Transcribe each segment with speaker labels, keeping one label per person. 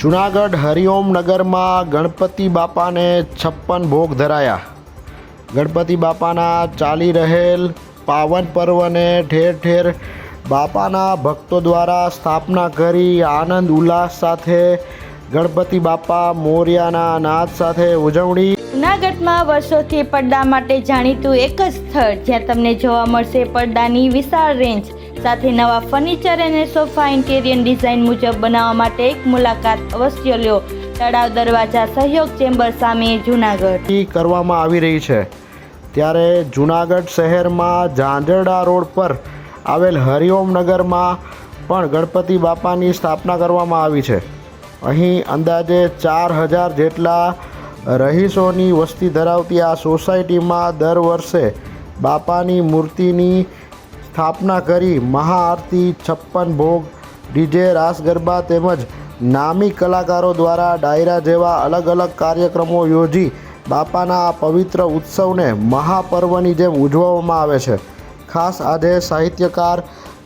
Speaker 1: જુનાગઢ હરિઓમ નગરમાં ગણપતિ બાપાને છપ્પન ભોગ ધરાયા. ગણપતિ બાપાના ચાલી રહેલ પાવન પર્વને ઠેર ઠેર બાપાના ભક્તો દ્વારા સ્થાપના કરી આનંદ ઉલ્લાસ સાથે ગણપતિ બાપા મોર્યાના નાદ સાથે ઉજવણી.
Speaker 2: જૂનાગઢમાં વર્ષોથી પડદા માટે જાણીતું એક જ સ્થળ જ્યાં તમને જોવા મળશે પડદાની વિશાળ રેન્જ સાથે નવા ફર્નિચર અને સોફા ઇન્ટેરિયર ડિઝાઇન મુજબ બનાવવા માટે એક મુલાકાત અવશ્ય લ્યો તળાવ દરવાજા સહયોગ ચેમ્બર સામે જૂનાગઢ.
Speaker 1: કરવામાં આવી રહી છે. ત્યારે જુનાગઢ શહેરમાં ઝાંઝરડા રોડ પર આવેલ હરિઓમ નગરમાં પણ ગણપતિ બાપાની સ્થાપના કરવામાં આવી છે. અહીં અંદાજે ચાર હજાર જેટલા રહીશોની વસ્તી ધરાવતી આ સોસાયટીમાં દર વર્ષે બાપાની મૂર્તિની સ્થાપના કરી મહાઆરતી, છપ્પન ભોગ, ડીજે, રાસ ગરબા તેમજ નામી કલાકારો દ્વારા ડાયરા જેવા અલગ અલગ કાર્યક્રમો યોજી બાપાના આ પવિત્ર ઉત્સવને મહાપર્વની જેમ ઉજવવામાં આવે છે. ખાસ આજે સાહિત્યકાર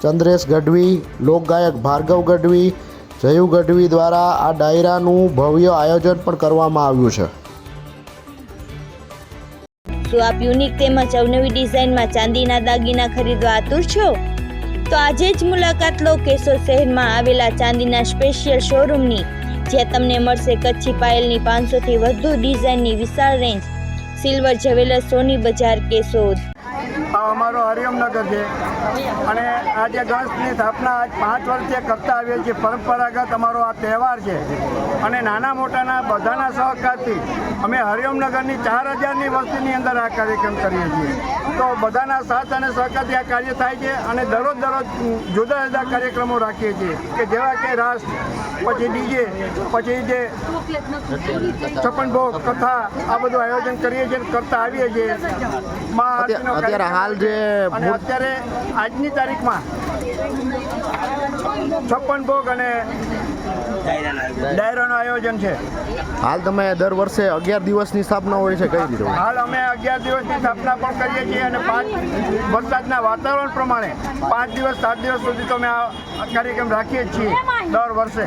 Speaker 1: ચંદ્રેશ ગઢવી, લોકગાયક ભાર્ગવ ગઢવી, જયુ ગઢવી દ્વારા આ ડાયરાનું ભવ્ય આયોજન પણ કરવામાં આવ્યું છે.
Speaker 2: શું આપ યુનિક તેમજ અવનવી ડિઝાઇનમાં ચાંદીના દાગીના ખરીદવા આતુર છો? તો આજે જ મુલાકાત લો કેશોર શહેરમાં આવેલા ચાંદીના સ્પેશિયલ શોરૂમની જ્યાં તમને મળશે કચ્છી પાયલની પાંચસોથી વધુ ડિઝાઇનની વિશાળ રેન્જ સિલ્વર જ્વેલર્સ સોની બજાર કેશોદ.
Speaker 3: આ અમારો હરિઓમનગર છે. અને આ જે ગણેશની સ્થાપના આજ પાંચ વર્ષથી કરતા આવીએ છીએ પરંપરાગત અમારો આ તહેવાર છે. અને નાના મોટાના બધાના સહકારથી અમે હરિઓમનગરની ચાર હજારની વસ્તીની અંદર આ કાર્યક્રમ કરીએ છીએ. તો બધાના સાથ અને સહકારથી આ કાર્ય થાય છે અને દરરોજ દરરોજ જુદા જુદા કાર્યક્રમો રાખીએ છીએ. કે જેવા કે રાસ, પછી ડીજે, પછી જે છપ્પન ભોગ, કથા આ બધું આયોજન કરીએ છીએ કરતા આવીએ છીએ. મા
Speaker 1: હાલ જે
Speaker 3: અને અત્યારે આજની તારીખમાં છપ્પન ભોગ અને ડાયરાનું આયોજન છે.
Speaker 1: હાલ તમે દર વર્ષે અગિયાર દિવસની સ્થાપના હોય છે કઈ રીતે?
Speaker 3: હાલ અમે અગિયાર દિવસની સ્થાપના પણ કરીએ છીએ અને પાંચ વરસાદના વાતાવરણ પ્રમાણે પાંચ દિવસ સાત દિવસ સુધી તો અમે આ કાર્યક્રમ રાખીએ છીએ દર વર્ષે.